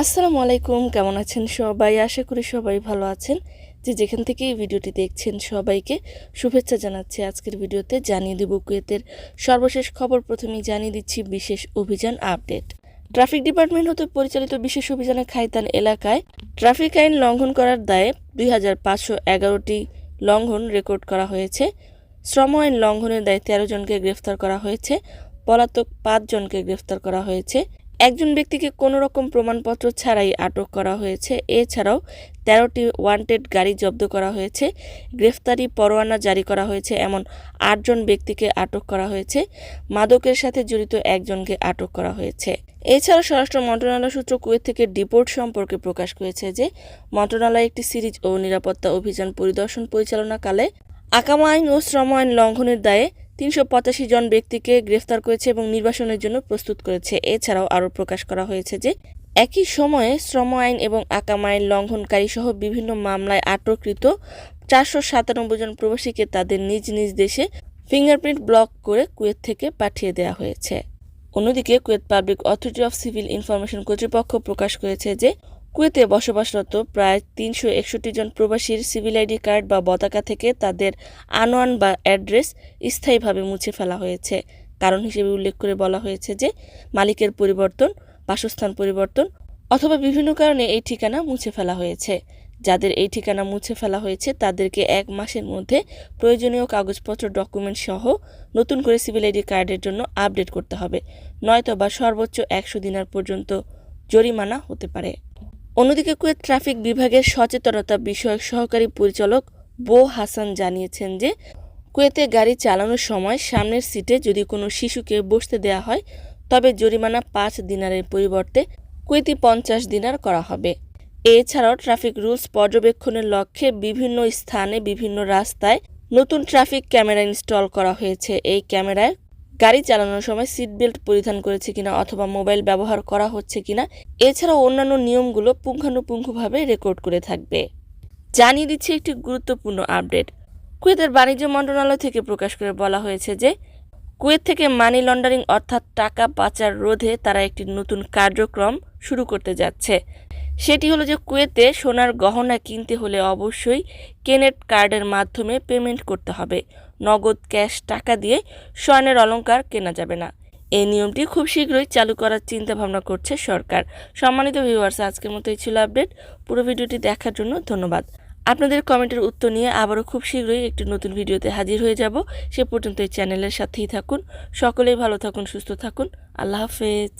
আসসালামু আলাইকুম, কেমন আছেন সবাই? আশা করি সবাই ভালো আছেন। যে যেখান থেকে এই ভিডিওটি দেখছেন সবাইকে শুভেচ্ছা জানাচ্ছি। আজকের ভিডিওতে জানিয়ে দেব কুয়েতের সর্বশেষ খবর। প্রথমেই জানিয়ে দিচ্ছি বিশেষ অভিযান আপডেট। ট্রাফিক ডিপার্টমেন্ট হতে পরিচালিত বিশেষ অভিযানে খাইতান এলাকায় ট্রাফিক আইন লঙ্ঘন করার দায়ে দুই হাজার পাঁচশো এগারোটি লঙ্ঘন রেকর্ড করা হয়েছে। শ্রম আইন লঙ্ঘনের দায়ে তেরো জনকে গ্রেফতার করা হয়েছে। পলাতক পাঁচজনকে গ্রেফতার করা হয়েছে। একজন ব্যক্তিকে কোনো রকম প্রমাণপত্র ছাড়াই আটক করা হয়েছে। এছাড়াও তেরোটি ওয়ান্টেড গাড়ি জব্দ করা হয়েছে, গ্রেফতারি পরোয়ানা জারি করা হয়েছে, এমন আটজন ব্যক্তিকে আটক করা হয়েছে। মাদকের সাথে জড়িত একজনকে আটক করা হয়েছে। এছাড়া স্বরাষ্ট্র মন্ত্রণালয় সূত্র কুয়েত থেকে ডিপোর্ট সম্পর্কে প্রকাশ করেছে যে, মন্ত্রণালয় একটি সিরিজ ও নিরাপত্তা অভিযান পরিদর্শন পরিচালনাকালে আকামা আইন ও শ্রম আইন লঙ্ঘনের দায়ে তিনশো পঁচাশি জন ব্যক্তিকে গ্রেফতার করেছে এবং নির্বাসনের জন্য প্রস্তুত করেছে। এছাড়াও আরও প্রকাশ করা হয়েছে যে, একই সময়ে শ্রম আইন এবং আকাম আইন লঙ্ঘনকারী সহ বিভিন্ন মামলায় আটককৃত চারশো সাতানব্বই জন প্রবাসীকে তাদের নিজ নিজ দেশে ফিঙ্গারপ্রিন্ট ব্লক করে কুয়েত থেকে পাঠিয়ে দেওয়া হয়েছে। অন্যদিকে Kuwait public authority of civil information কর্তৃপক্ষ প্রকাশ করেছে যে কুয়েতে বসবাসরত প্রায় তিনশো একষট্টি জন প্রবাসীর সিভিল আইডি কার্ড বা পতাকা থেকে তাদের আনোয়ান বা অ্যাড্রেস স্থায়ীভাবে মুছে ফেলা হয়েছে। কারণ হিসেবে উল্লেখ করে বলা হয়েছে যে, মালিকের পরিবর্তন, বাসস্থান পরিবর্তন অথবা বিভিন্ন কারণে এই ঠিকানা মুছে ফেলা হয়েছে। যাদের এই ঠিকানা মুছে ফেলা হয়েছে, তাদেরকে এক মাসের মধ্যে প্রয়োজনীয় কাগজপত্র, ডকুমেন্ট সহ নতুন করে সিভিল আইডি কার্ডের জন্য আপডেট করতে হবে। নয়তো বা সর্বোচ্চ একশো দিনার পর্যন্ত জরিমানা হতে পারে। অন্যদিকে কুয়েত ট্রাফিক বিভাগের সচেতনতা বিষয়ক সহকারী পরিচালক বো হাসান জানিয়েছেন যে, কুয়েতে গাড়ি চালানোর সময় সামনের সিটে যদি কোনো শিশুকে বসতে দেওয়া হয়, তবে জরিমানা পাঁচ দিনারের পরিবর্তে কুয়েতি পঞ্চাশ দিনার করা হবে। এছাড়াও ট্রাফিক রুলস পর্যবেক্ষণের লক্ষ্যে বিভিন্ন স্থানে বিভিন্ন রাস্তায় নতুন ট্রাফিক ক্যামেরা ইনস্টল করা হয়েছে। এই ক্যামেরায় গাড়ি চালানোর সময় সিট বেল্ট পরিধান করেছে কিনা অথবা মোবাইল ব্যবহার করা হচ্ছে কিনা, এছাড়াও অন্যান্য নিয়মগুলো পুঙ্খানুপুঙ্খভাবে রেকর্ড করে থাকবে। জানিয়ে দিচ্ছে একটি গুরুত্বপূর্ণ আপডেট কুয়েতের বাণিজ্য মন্ত্রণালয় থেকে প্রকাশ করে বলা হয়েছে যে, কুয়েত থেকে মানি লন্ডারিং অর্থাৎ টাকা পাচার রোধে তারা একটি নতুন কার্যক্রম শুরু করতে যাচ্ছে। সেটি হলো যে, কুয়েতে সোনার গহনা কিনতে হলে অবশ্যই কেনেট কার্ডের মাধ্যমে পেমেন্ট করতে হবে। নগদ ক্যাশ টাকা দিয়ে স্বর্ণের অলংকার কেনা যাবে না। এই নিয়মটি খুব শীঘ্রই চালু করার চিন্তা ভাবনা করছে সরকার। সম্মানিত ভিউয়ার্স আজকের মতো এই ছিল আপডেট পুরো ভিডিওটি দেখার জন্য ধন্যবাদ। আপনাদের কমেন্টের উত্তর নিয়ে আবারও খুব শীঘ্রই একটি নতুন ভিডিওতে হাজির হয়ে যাব। সে পর্যন্ত এই চ্যানেলের সাথেই থাকুন। সকলেই ভালো থাকুন, সুস্থ থাকুন। আল্লাহ হাফেজ।